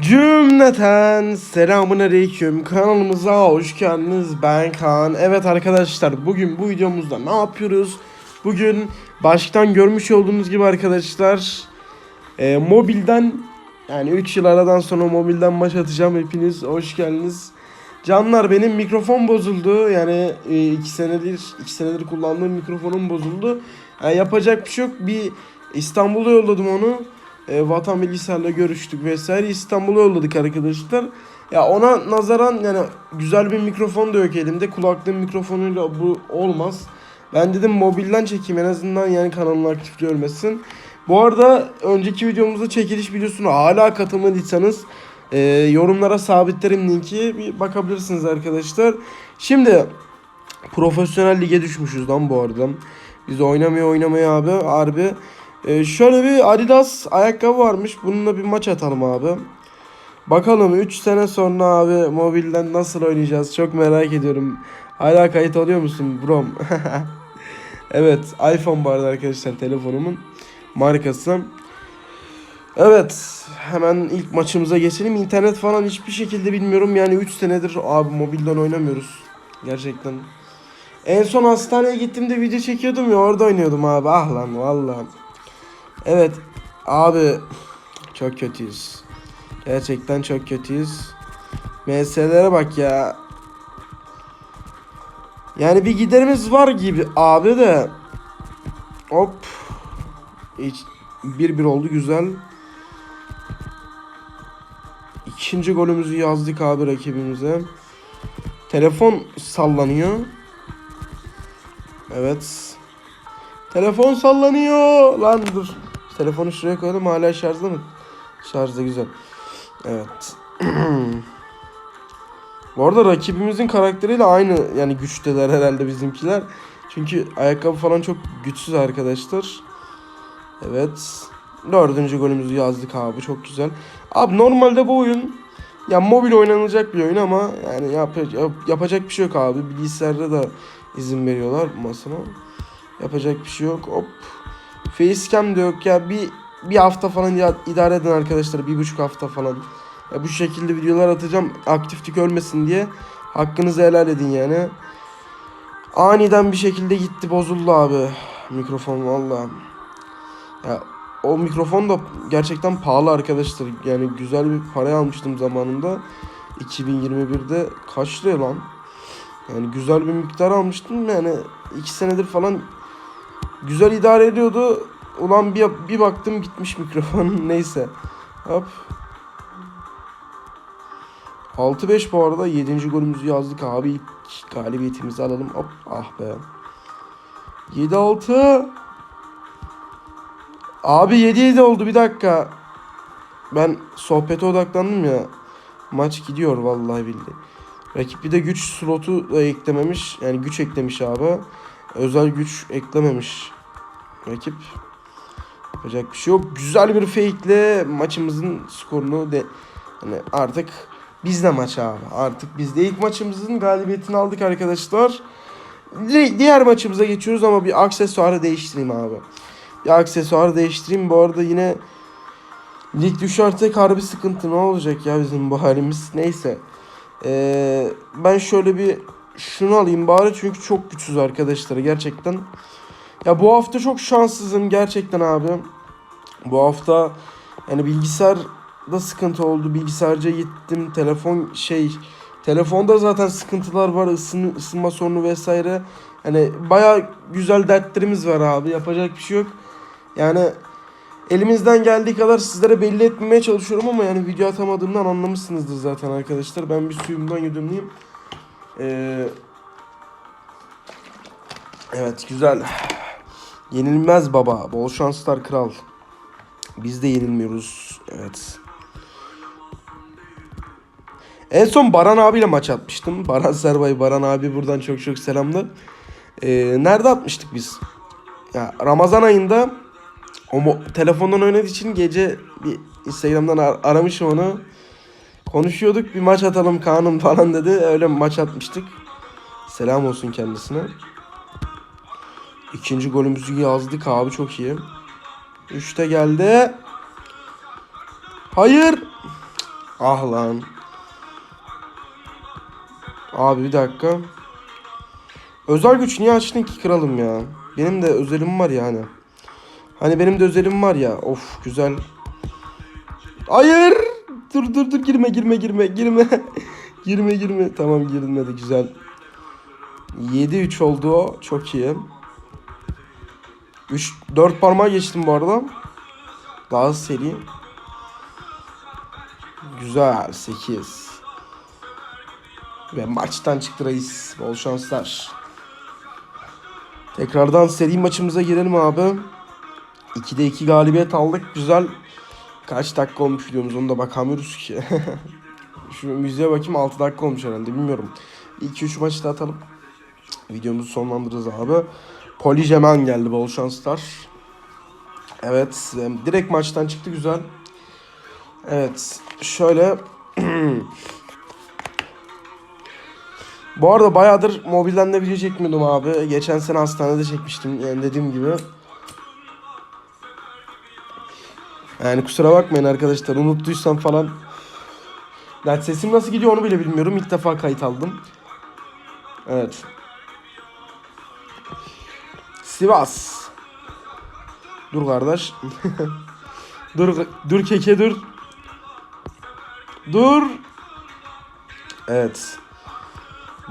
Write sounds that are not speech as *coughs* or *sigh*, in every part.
Cümleten selamun aleyküm. Kanalımıza hoş geldiniz. Ben Kaan. Evet arkadaşlar bugün bu videomuzda ne yapıyoruz? Bugün baştan görmüş olduğunuz gibi arkadaşlar e, Mobilden yani 3 yıl aradan sonra mobilden maç atacağım. Hepiniz hoş geldiniz. Canlar benim mikrofon bozuldu. Yani 2 senedir 2 senedir kullandığım mikrofonum bozuldu. Yani Yapacak bir şey yok. Bir İstanbul'a yolladım onu e, Vatan Bilgisayar'la görüştük vesaire İstanbul'a yolladık arkadaşlar. Ya ona nazaran yani güzel bir mikrofon da yok elimde. Kulaklığım mikrofonuyla bu olmaz. Ben dedim mobilden çekeyim en azından yani kanalın aktif görmesin. Bu arada önceki videomuzda çekiliş videosuna hala katılmadıysanız e, yorumlara sabitlerim linki bir bakabilirsiniz arkadaşlar. Şimdi profesyonel lige düşmüşüz lan bu arada. Biz oynamaya oynamaya abi harbi. Ee, şöyle bir Adidas ayakkabı varmış. Bununla bir maç atalım abi. Bakalım 3 sene sonra abi mobilden nasıl oynayacağız çok merak ediyorum. Hala kayıt alıyor musun brom? *laughs* evet iPhone bu arada arkadaşlar telefonumun markası. Evet hemen ilk maçımıza geçelim. İnternet falan hiçbir şekilde bilmiyorum. Yani 3 senedir abi mobilden oynamıyoruz. Gerçekten. En son hastaneye gittiğimde video çekiyordum ya orada oynuyordum abi. Ah lan vallahi. Evet abi çok kötüyüz. Gerçekten çok kötüyüz. MS'lere bak ya. Yani bir giderimiz var gibi abi de. Hop. Hiç 1-1 oldu güzel. İkinci golümüzü yazdık abi rakibimize. Telefon sallanıyor. Evet. Telefon sallanıyor. Lan dur. Telefonu şuraya koyalım hala şarjda mı? Şarjda güzel. Evet. *clears throat* Bu arada rakibimizin karakteriyle aynı yani güçteler herhalde bizimkiler. Çünkü ayakkabı falan çok güçsüz arkadaşlar. Evet. Dördüncü golümüzü yazdık abi çok güzel. Abi normalde bu oyun ya mobil oynanacak bir oyun ama yani yap, yap- yapacak bir şey yok abi. Bilgisayarda da izin veriyorlar masana. Yapacak bir şey yok. Hop. Facecam de yok ya. Bir bir hafta falan ya, idare edin arkadaşlar. Bir buçuk hafta falan. Ya bu şekilde videolar atacağım. Aktiflik ölmesin diye. Hakkınızı helal edin yani. Aniden bir şekilde gitti bozuldu abi. Mikrofon valla. Ya o mikrofon da gerçekten pahalı arkadaşlar. Yani güzel bir paraya almıştım zamanında. 2021'de kaç lira lan? Yani güzel bir miktar almıştım. Yani iki senedir falan güzel idare ediyordu. Ulan bir, bir baktım gitmiş mikrofon. *laughs* Neyse. Hop. 6-5 bu arada 7. golümüzü yazdık abi. İlk galibiyetimizi alalım. Hop. Ah be. 7-6. Abi 7-7 oldu bir dakika. Ben sohbete odaklandım ya. Maç gidiyor vallahi billahi. Rakip bir de güç slotu da eklememiş. Yani güç eklemiş abi. Özel güç eklememiş. Rakip. Yapacak bir şey yok. Güzel bir fake ile maçımızın skorunu de hani artık bizde maç abi. Artık bizde ilk maçımızın galibiyetini aldık arkadaşlar. Di- Diğer maçımıza geçiyoruz ama bir aksesuarı değiştireyim abi. Bir aksesuarı değiştireyim. Bu arada yine lig düşersek harbi sıkıntı ne olacak ya bizim bu halimiz. Neyse. Ee, ben şöyle bir şunu alayım bari çünkü çok güçsüz arkadaşlar gerçekten. Ya bu hafta çok şanssızım gerçekten abi. Bu hafta yani bilgisayarda sıkıntı oldu. Bilgisayarca gittim. Telefon şey telefonda zaten sıkıntılar var. ısın, ısınma sorunu vesaire. Hani baya güzel dertlerimiz var abi. Yapacak bir şey yok. Yani elimizden geldiği kadar sizlere belli etmemeye çalışıyorum ama yani video atamadığımdan anlamışsınızdır zaten arkadaşlar. Ben bir suyumdan yudumlayayım. Ee, evet güzel. Yenilmez baba. Bol şanslar kral. Biz de yenilmiyoruz. Evet. En son Baran abiyle maç atmıştım. Baran Serbay, Baran abi buradan çok çok selamlar. Ee, nerede atmıştık biz? Ya Ramazan ayında o telefondan oynadığı için gece bir Instagram'dan ar- aramışım onu. Konuşuyorduk bir maç atalım Kaan'ım falan dedi. Öyle maç atmıştık. Selam olsun kendisine. İkinci golümüzü yazdık abi çok iyi. Üçte geldi. Hayır. Ah lan. Abi bir dakika. Özel güç niye açtın ki kralım ya? Benim de özelim var ya hani. Hani benim de özelim var ya. Of güzel. Hayır. Dur dur dur girme girme girme girme. *laughs* girme girme. Tamam girilmedi güzel. 7-3 oldu o. Çok iyi. 3 4 parmağı geçtim bu arada. Daha seri. Güzel 8. Ve maçtan çıktı reis. Bol şanslar. Tekrardan seri maçımıza girelim abi. 2'de 2 galibiyet aldık. Güzel. Kaç dakika olmuş videomuz onu da bakamıyoruz ki. *laughs* Şu müziğe bakayım 6 dakika olmuş herhalde bilmiyorum. 2-3 maçı da atalım. Videomuzu sonlandırırız abi. Polijemen geldi bol şanslar. Evet direkt maçtan çıktı güzel. Evet şöyle *clears throat* Bu arada bayağıdır mobilden de video çekmiyordum abi. Geçen sene hastanede çekmiştim yani dediğim gibi. Yani kusura bakmayın arkadaşlar unuttuysam falan. Yani sesim nasıl gidiyor onu bile bilmiyorum. İlk defa kayıt aldım. Evet. Sivas. Dur kardeş. *laughs* dur dur keke dur. Dur. Evet.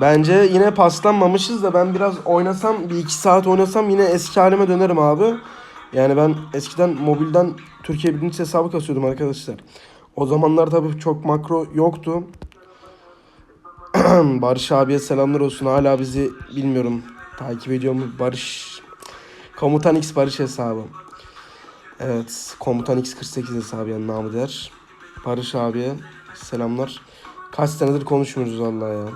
Bence yine paslanmamışız da ben biraz oynasam bir iki saat oynasam yine eski halime dönerim abi. Yani ben eskiden mobilden Türkiye birinci hesabı kasıyordum arkadaşlar. O zamanlar tabii çok makro yoktu. *clears throat* Barış abiye selamlar olsun. Hala bizi bilmiyorum takip ediyor mu? Barış Komutan X Barış hesabı. Evet, Komutan X48 hesabı yani namı der. Barış abiye selamlar. Kaç senedir konuşmuyoruz vallahi ya.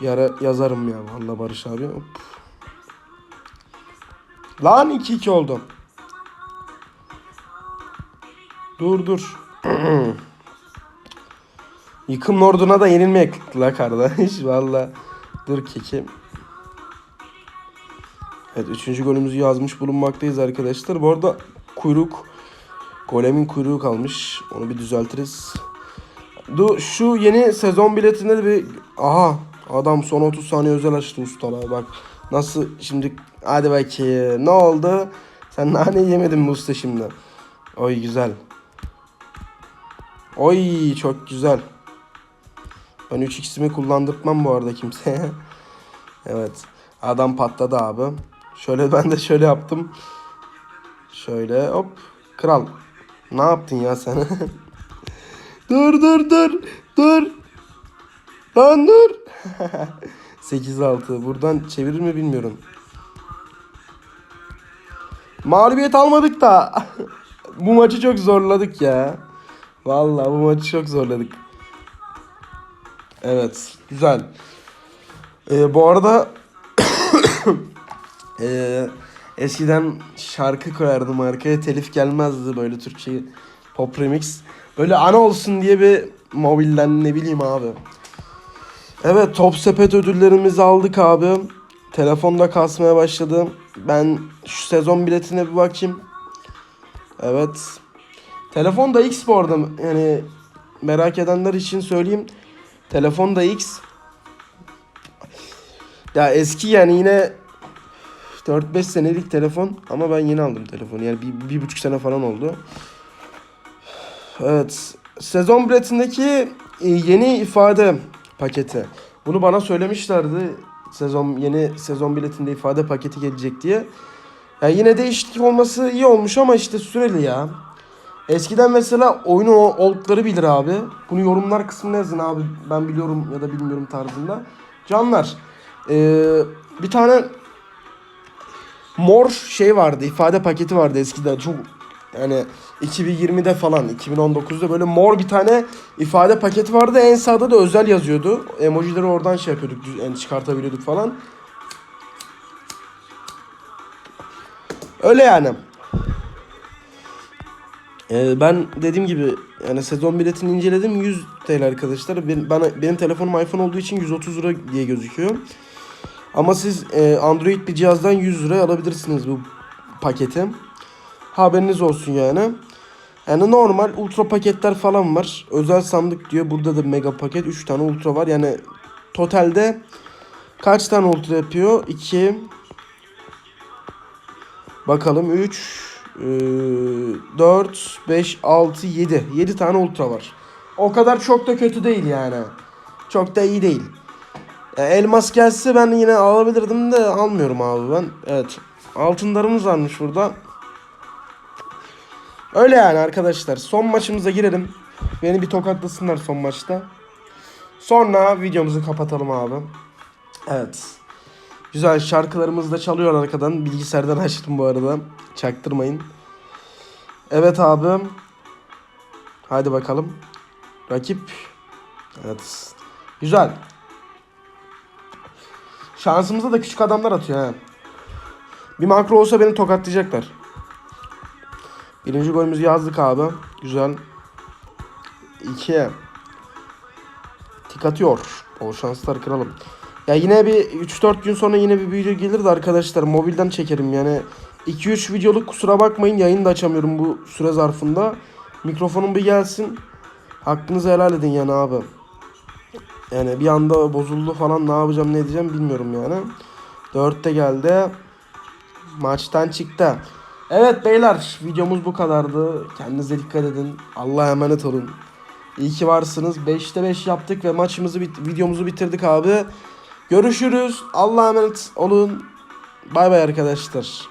Yara yazarım ya vallahi Barış abi. Hop. Lan 2-2 oldu. Dur dur. *clears throat* Yıkım Lord'una da yenilmek la kardeş. Valla. Dur keki. Evet üçüncü golümüzü yazmış bulunmaktayız arkadaşlar. Bu arada kuyruk. Golemin kuyruğu kalmış. Onu bir düzeltiriz. Du şu yeni sezon biletinde de bir... Aha adam son 30 saniye özel açtı ustalar. Bak nasıl şimdi... Hadi bakayım. Ne oldu? Sen nane yemedin mi usta şimdi? Oy güzel. Oy çok güzel. Ben 3x'imi kullandırtmam bu arada kimseye. *laughs* evet. Adam patladı abi. Şöyle ben de şöyle yaptım. Şöyle hop. Kral. Ne yaptın ya sen? *laughs* dur dur dur. Dur. Lan dur. *laughs* 8-6. Buradan çevirir mi bilmiyorum. Mağlubiyet almadık da. *laughs* bu maçı çok zorladık ya. Vallahi bu maçı çok zorladık. Evet. Güzel. Ee, bu arada *coughs* ee, eskiden şarkı koyardım arkaya telif gelmezdi böyle Türkçe pop remix. Böyle ana olsun diye bir mobilden ne bileyim abi. Evet top sepet ödüllerimizi aldık abi. Telefonda kasmaya başladı. Ben şu sezon biletine bir bakayım. Evet. Telefon da X bu arada. Yani merak edenler için söyleyeyim. Telefon da X. Ya eski yani yine 4-5 senelik telefon ama ben yeni aldım telefonu. Yani bir, bir buçuk sene falan oldu. Evet. Sezon biletindeki e, yeni ifade paketi. Bunu bana söylemişlerdi. Sezon yeni sezon biletinde ifade paketi gelecek diye. Yani yine değişiklik olması iyi olmuş ama işte süreli ya. Eskiden mesela oyunu oldukları bilir abi. Bunu yorumlar kısmına yazın abi. Ben biliyorum ya da bilmiyorum tarzında. Canlar. Ee, bir tane mor şey vardı. ifade paketi vardı eskiden. Çok yani 2020'de falan 2019'da böyle mor bir tane ifade paketi vardı. En sağda da özel yazıyordu. Emojileri oradan şey yapıyorduk. Yani çıkartabiliyorduk falan. Öyle yani. Ee, ben dediğim gibi yani sezon biletini inceledim 100 TL arkadaşlar. Benim, bana, benim telefonum iPhone olduğu için 130 lira diye gözüküyor. Ama siz e, Android bir cihazdan 100 lira alabilirsiniz bu paketi. Haberiniz olsun yani. Yani normal ultra paketler falan var. Özel sandık diyor. Burada da mega paket. 3 tane ultra var. Yani totalde kaç tane ultra yapıyor? 2 Bakalım 3 4 5 6 7. 7 tane ultra var. O kadar çok da kötü değil yani. Çok da iyi değil. Ya elmas gelse ben yine alabilirdim de almıyorum abi ben. Evet. Altınlarımız varmış burada. Öyle yani arkadaşlar. Son maçımıza girelim. Beni bir tokatlasınlar son maçta. Sonra videomuzu kapatalım abi. Evet. Güzel şarkılarımız da çalıyor arkadan. Bilgisayardan *laughs* açtım bu arada. Çaktırmayın. Evet abi. Hadi bakalım. Rakip. Evet. Güzel. Şansımıza da küçük adamlar atıyor ha. Bir makro olsa beni tokatlayacaklar. Birinci golümüzü yazdık abi. Güzel. 2. Tik atıyor. Bol şanslar kralım. Ya yine bir 3-4 gün sonra yine bir video gelir de arkadaşlar mobilden çekerim yani. 2-3 videoluk kusura bakmayın yayın da açamıyorum bu süre zarfında. Mikrofonum bir gelsin. Hakkınızı helal edin yani abi. Yani bir anda bozuldu falan ne yapacağım ne edeceğim bilmiyorum yani. 4'te geldi. Maçtan çıktı. Evet beyler videomuz bu kadardı. Kendinize dikkat edin. Allah'a emanet olun. İyi ki varsınız. 5'te 5 yaptık ve maçımızı bit videomuzu bitirdik abi. Görüşürüz. Allah'a emanet olun. Bay bay arkadaşlar.